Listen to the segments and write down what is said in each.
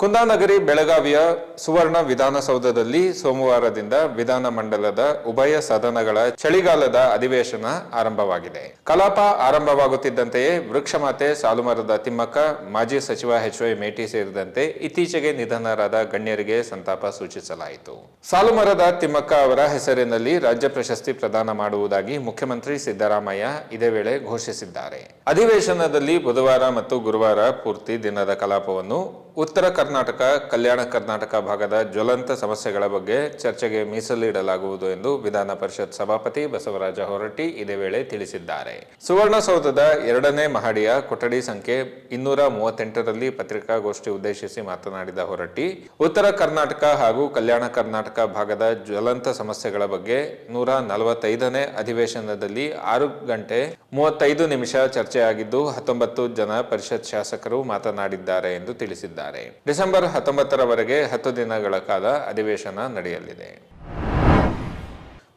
ಕುಂದಾನಗರಿ ಬೆಳಗಾವಿಯ ಸುವರ್ಣ ವಿಧಾನಸೌಧದಲ್ಲಿ ಸೋಮವಾರದಿಂದ ವಿಧಾನ ಮಂಡಲದ ಉಭಯ ಸದನಗಳ ಚಳಿಗಾಲದ ಅಧಿವೇಶನ ಆರಂಭವಾಗಿದೆ. ಕಲಾಪ ಆರಂಭವಾಗುತ್ತಿದ್ದಂತೆಯೇ ವೃಕ್ಷಮಾತೆ ಸಾಲುಮರದ ತಿಮ್ಮಕ್ಕ, ಮಾಜಿ ಸಚಿವ ಎಚ್ ವೈ ಮೇಟಿ ಸೇರಿದಂತೆ ಇತ್ತೀಚೆಗೆ ನಿಧನರಾದ ಗಣ್ಯರಿಗೆ ಸಂತಾಪ ಸೂಚಿಸಲಾಯಿತು. ಸಾಲುಮರದ ತಿಮ್ಮಕ್ಕ ಅವರ ಹೆಸರಿನಲ್ಲಿ ರಾಜ್ಯ ಪ್ರಶಸ್ತಿ ಪ್ರದಾನ ಮಾಡುವುದಾಗಿ ಮುಖ್ಯಮಂತ್ರಿ ಸಿದ್ದರಾಮಯ್ಯ ಇದೇ ವೇಳೆ ಘೋಷಿಸಿದ್ದಾರೆ. ಅಧಿವೇಶನದಲ್ಲಿ ಬುಧವಾರ ಮತ್ತು ಗುರುವಾರ ಪೂರ್ತಿ ದಿನದ ಕಲಾಪವನ್ನು ಉತ್ತರ ಕರ್ನಾಟಕ, ಕಲ್ಯಾಣ ಕರ್ನಾಟಕ ಭಾಗದ ಜ್ವಲಂತ ಸಮಸ್ಯೆಗಳ ಬಗ್ಗೆ ಚರ್ಚೆಗೆ ಮೀಸಲಿಡಲಾಗುವುದು ಎಂದು ವಿಧಾನ ಪರಿಷತ್ ಸಭಾಪತಿ ಬಸವರಾಜ ಹೊರಟ್ಟಿ ಇದೇ ವೇಳೆ ತಿಳಿಸಿದ್ದಾರೆ. ಸುವರ್ಣಸೌಧದ ಎರಡನೇ ಮಹಡಿಯ ಕೊಠಡಿ ಸಂಖ್ಯೆ ಇನ್ನೂರ ಮೂವತ್ತೆಂಟರಲ್ಲಿ ಪತ್ರಿಕಾಗೋಷ್ಠಿ ಉದ್ದೇಶಿಸಿ ಮಾತನಾಡಿದ ಹೊರಟ್ಟಿ, ಉತ್ತರ ಕರ್ನಾಟಕ ಹಾಗೂ ಕಲ್ಯಾಣ ಕರ್ನಾಟಕ ಭಾಗದ ಜ್ವಲಂತ ಸಮಸ್ಯೆಗಳ ಬಗ್ಗೆ ನೂರ ನಲವತ್ತೈದನೇ ಅಧಿವೇಶನದಲ್ಲಿ ಆರು ಗಂಟೆ ಮೂವತ್ತೈದು ನಿಮಿಷ ಚರ್ಚೆಯಾಗಿದ್ದು ಹತ್ತೊಂಬತ್ತು ಜನ ಪರಿಷತ್ ಶಾಸಕರು ಮಾತನಾಡಿದ್ದಾರೆ ಎಂದು ತಿಳಿಸಿದ್ದಾರೆ. ಡಿಸೆಂಬರ್ ಹತ್ತೊಂಬತ್ತರವರೆಗೆ ಹತ್ತು ದಿನಗಳ ಕಾಲ ಅಧಿವೇಶನ ನಡೆಯಲಿದೆ.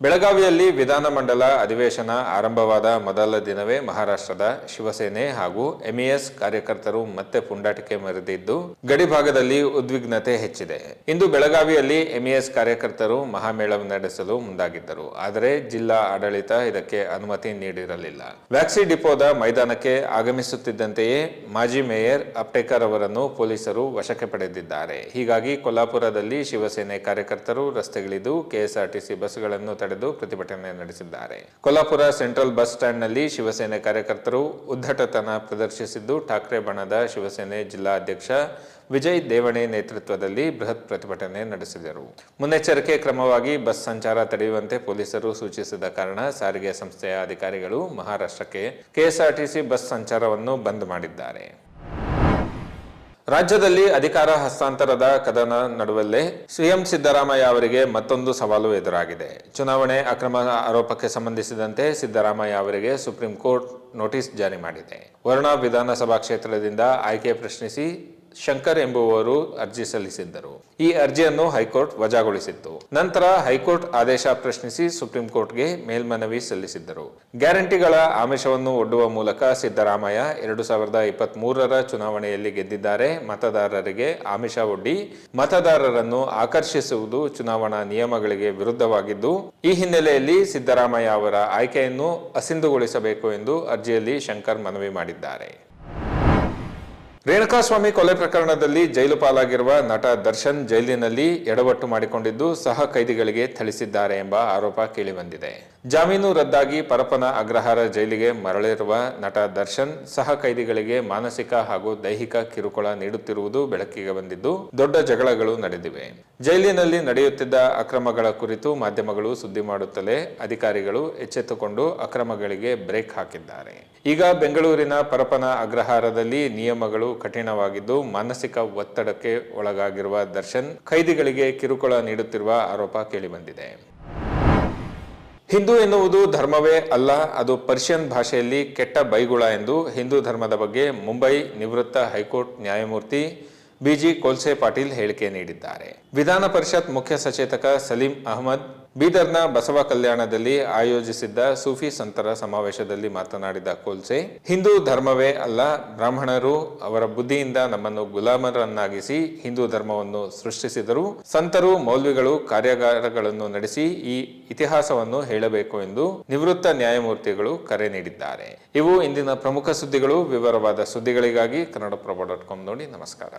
ಬೆಳಗಾವಿಯಲ್ಲಿ ವಿಧಾನಮಂಡಲ ಅಧಿವೇಶನ ಆರಂಭವಾದ ಮೊದಲ ದಿನವೇ ಮಹಾರಾಷ್ಟ್ರದ ಶಿವಸೇನೆ ಹಾಗೂ ಎಂಇಎಸ್ ಕಾರ್ಯಕರ್ತರು ಮತ್ತೆ ಪುಂಡಾಟಿಕೆ ಮೆರೆದಿದ್ದು ಗಡಿಭಾಗದಲ್ಲಿ ಉದ್ವಿಗ್ನತೆ ಹೆಚ್ಚಿದೆ. ಇಂದು ಬೆಳಗಾವಿಯಲ್ಲಿ ಎಂಇಎಸ್ ಕಾರ್ಯಕರ್ತರು ಮಹಾಮೇಳವ ನಡೆಸಲು ಮುಂದಾಗಿದ್ದರು. ಆದರೆ ಜಿಲ್ಲಾ ಆಡಳಿತ ಇದಕ್ಕೆ ಅನುಮತಿ ನೀಡಿರಲಿಲ್ಲ. ವ್ಯಾಕ್ಸಿ ಡಿಪೋದ ಮೈದಾನಕ್ಕೆ ಆಗಮಿಸುತ್ತಿದ್ದಂತೆಯೇ ಮಾಜಿ ಮೇಯರ್ ಅಪ್ಟೇಕರ್ ಅವರನ್ನು ಪೊಲೀಸರು ವಶಕ್ಕೆ ಪಡೆದಿದ್ದಾರೆ. ಹೀಗಾಗಿ ಕೊಲ್ಲಾಪುರದಲ್ಲಿ ಶಿವಸೇನೆ ಕಾರ್ಯಕರ್ತರು ರಸ್ತೆಗಿಳಿದು ಕೆಎಸ್ಆರ್ಟಿಸಿ ಬಸ್ಗಳನ್ನು ತಡೆದು ಪ್ರತಿಭಟನೆ ನಡೆಸಿದ್ದಾರೆ. ಕೊಲ್ಲಾಪುರ ಸೆಂಟ್ರಲ್ ಬಸ್ ಸ್ಟ್ಯಾಂಡ್ನಲ್ಲಿ ಶಿವಸೇನೆ ಕಾರ್ಯಕರ್ತರು ಉದ್ದಟತನ ಪ್ರದರ್ಶಿಸಿದ್ದು, ಠಾಕ್ರೆ ಬಣದ ಶಿವಸೇನೆ ಜಿಲ್ಲಾ ಅಧ್ಯಕ್ಷ ವಿಜಯ್ ದೇವಣೆ ನೇತೃತ್ವದಲ್ಲಿ ಬೃಹತ್ ಪ್ರತಿಭಟನೆ ನಡೆಸಿದರು. ಮುನ್ನೆಚ್ಚರಿಕೆ ಕ್ರಮವಾಗಿ ಬಸ್ ಸಂಚಾರ ತಡೆಯುವಂತೆ ಪೊಲೀಸರು ಸೂಚಿಸಿದ ಕಾರಣ ಸಾರಿಗೆ ಸಂಸ್ಥೆಯ ಅಧಿಕಾರಿಗಳು ಮಹಾರಾಷ್ಟ್ರಕ್ಕೆ ಕೆಎಸ್ಆರ್ಟಿಸಿ ಬಸ್ ಸಂಚಾರವನ್ನು ಬಂದ್ ಮಾಡಿದ್ದಾರೆ. ರಾಜ್ಯದಲ್ಲಿ ಅಧಿಕಾರ ಹಸ್ತಾಂತರದ ಕದನ ನಡುವಲ್ಲೇ ಸಿಎಂ ಸಿದ್ದರಾಮಯ್ಯ ಅವರಿಗೆ ಮತ್ತೊಂದು ಸವಾಲು ಎದುರಾಗಿದೆ. ಚುನಾವಣೆ ಅಕ್ರಮ ಆರೋಪಕ್ಕೆ ಸಂಬಂಧಿಸಿದಂತೆ ಸಿದ್ದರಾಮಯ್ಯ ಅವರಿಗೆ ಸುಪ್ರೀಂ ಕೋರ್ಟ್ ನೋಟಿಸ್ ಜಾರಿ ಮಾಡಿದೆ. ವರುಣಾ ವಿಧಾನಸಭಾ ಕ್ಷೇತ್ರದಿಂದ ಆಯ್ಕೆ ಪ್ರಶ್ನಿಸಿ ಶಂಕರ್ ಎಂಬುವವರು ಅರ್ಜಿ ಸಲ್ಲಿಸಿದ್ದರು. ಈ ಅರ್ಜಿಯನ್ನು ಹೈಕೋರ್ಟ್ ವಜಾಗೊಳಿಸಿತ್ತು. ನಂತರ ಹೈಕೋರ್ಟ್ ಆದೇಶ ಪ್ರಶ್ನಿಸಿ ಸುಪ್ರೀಂ ಕೋರ್ಟ್ಗೆ ಮೇಲ್ಮನವಿ ಸಲ್ಲಿಸಿದ್ದರು. ಗ್ಯಾರಂಟಿಗಳ ಆಮಿಷವನ್ನು ಒಡ್ಡುವ ಮೂಲಕ ಸಿದ್ದರಾಮಯ್ಯ ಎರಡು ಸಾವಿರದ ಇಪ್ಪತ್ತ್ ಮೂರರ ಚುನಾವಣೆಯಲ್ಲಿ ಗೆದ್ದಿದ್ದಾರೆ. ಮತದಾರರಿಗೆ ಆಮಿಷ ಒಡ್ಡಿ, ಮತದಾರರನ್ನು ಆಕರ್ಷಿಸುವುದು ಚುನಾವಣಾ ನಿಯಮಗಳಿಗೆ ವಿರುದ್ಧವಾಗಿದ್ದು, ಈ ಹಿನ್ನೆಲೆಯಲ್ಲಿ ಸಿದ್ದರಾಮಯ್ಯ ಅವರ ಆಯ್ಕೆಯನ್ನು ಅಸಿಂಧುಗೊಳಿಸಬೇಕು ಎಂದು ಅರ್ಜಿಯಲ್ಲಿ ಶಂಕರ್ ಮನವಿ ಮಾಡಿದ್ದಾರೆ. ರೇಣುಕಾಸ್ವಾಮಿ ಕೊಲೆ ಪ್ರಕರಣದಲ್ಲಿ ಜೈಲು ಪಾಲಾಗಿರುವ ನಟ ದರ್ಶನ್ ಜೈಲಿನಲ್ಲಿ ಎಡವಟ್ಟು ಮಾಡಿಕೊಂಡಿದ್ದು ಸಹ ಕೈದಿಗಳಿಗೆ ಥಳಿಸಿದ್ದಾರೆ ಎಂಬ ಆರೋಪ ಕೇಳಿಬಂದಿದೆ. ಜಾಮೀನು ರದ್ದಾಗಿ ಪರಪನ ಅಗ್ರಹಾರ ಜೈಲಿಗೆ ಮರಳಿರುವ ನಟ ದರ್ಶನ್ ಸಹ ಕೈದಿಗಳಿಗೆ ಮಾನಸಿಕ ಹಾಗೂ ದೈಹಿಕ ಕಿರುಕುಳ ನೀಡುತ್ತಿರುವುದು ಬೆಳಕಿಗೆ ಬಂದಿದ್ದು ದೊಡ್ಡ ಜಗಳಗಳು ನಡೆದಿವೆ. ಜೈಲಿನಲ್ಲಿ ನಡೆಯುತ್ತಿದ್ದ ಅಕ್ರಮಗಳ ಕುರಿತು ಮಾಧ್ಯಮಗಳು ಸುದ್ದಿ ಮಾಡುತ್ತಲೇ ಅಧಿಕಾರಿಗಳು ಎಚ್ಚೆತ್ತುಕೊಂಡು ಅಕ್ರಮಗಳಿಗೆ ಬ್ರೇಕ್ ಹಾಕಿದ್ದಾರೆ. ಈಗ ಬೆಂಗಳೂರಿನ ಪರಪನ ಅಗ್ರಹಾರದಲ್ಲಿ ನಿಯಮಗಳು ಕಠಿಣವಾಗಿದ್ದು ಮಾನಸಿಕ ಒತ್ತಡಕ್ಕೆ ಒಳಗಾಗಿರುವ ದರ್ಶನ್ ಖೈದಿಗಳಿಗೆ ಕಿರುಕುಳ ನೀಡುತ್ತಿರುವ ಆರೋಪ ಕೇಳಿಬಂದಿದೆ. ಹಿಂದೂ ಎನ್ನುವುದು ಧರ್ಮವೇ ಅಲ್ಲ, ಅದು ಪರ್ಷಿಯನ್ ಭಾಷೆಯಲ್ಲಿ ಕೆಟ್ಟ ಬೈಗುಳ ಎಂದು ಹಿಂದೂ ಧರ್ಮದ ಬಗ್ಗೆ ಮುಂಬೈ ನಿವೃತ್ತ ಹೈಕೋರ್ಟ್ ನ್ಯಾಯಮೂರ್ತಿ ಬಿಜಿ ಕೋಲ್ಸೆ ಪಾಟೀಲ್ ಹೇಳಿಕೆ ನೀಡಿದ್ದಾರೆ. ವಿಧಾನ ಪರಿಷತ್ ಮುಖ್ಯ ಸಚೇತಕ ಸಲೀಂ ಅಹಮದ್ ಬೀದರ್ನ ಬಸವ ಕಲ್ಯಾಣದಲ್ಲಿ ಆಯೋಜಿಸಿದ್ದ ಸೂಫಿ ಸಂತರ ಸಮಾವೇಶದಲ್ಲಿ ಮಾತನಾಡಿದ ಕೋಲ್ಸೆ, ಹಿಂದೂ ಧರ್ಮವೇ ಅಲ್ಲ, ಬ್ರಾಹ್ಮಣರು ಅವರ ಬುದ್ಧಿಯಿಂದ ನಮ್ಮನ್ನು ಗುಲಾಮರನ್ನಾಗಿಸಿ ಹಿಂದೂ ಧರ್ಮವನ್ನು ಸೃಷ್ಟಿಸಿದರು. ಸಂತರು, ಮೌಲ್ವಿಗಳು, ಕಾರ್ಯಾಗಾರಗಳನ್ನು ನಡೆಸಿ ಈ ಇತಿಹಾಸವನ್ನು ಹೇಳಬೇಕು ಎಂದು ನಿವೃತ್ತ ನ್ಯಾಯಮೂರ್ತಿಗಳು ಕರೆ ನೀಡಿದ್ದಾರೆ. ಇವು ಇಂದಿನ ಪ್ರಮುಖ ಸುದ್ದಿಗಳು. ವಿವರವಾದ ಸುದ್ದಿಗಳಿಗಾಗಿ ಕನ್ನಡಪ್ರಭ ಡಾಟ್ ಕಾಮ್ ನೋಡಿ ನಮಸ್ಕಾರ.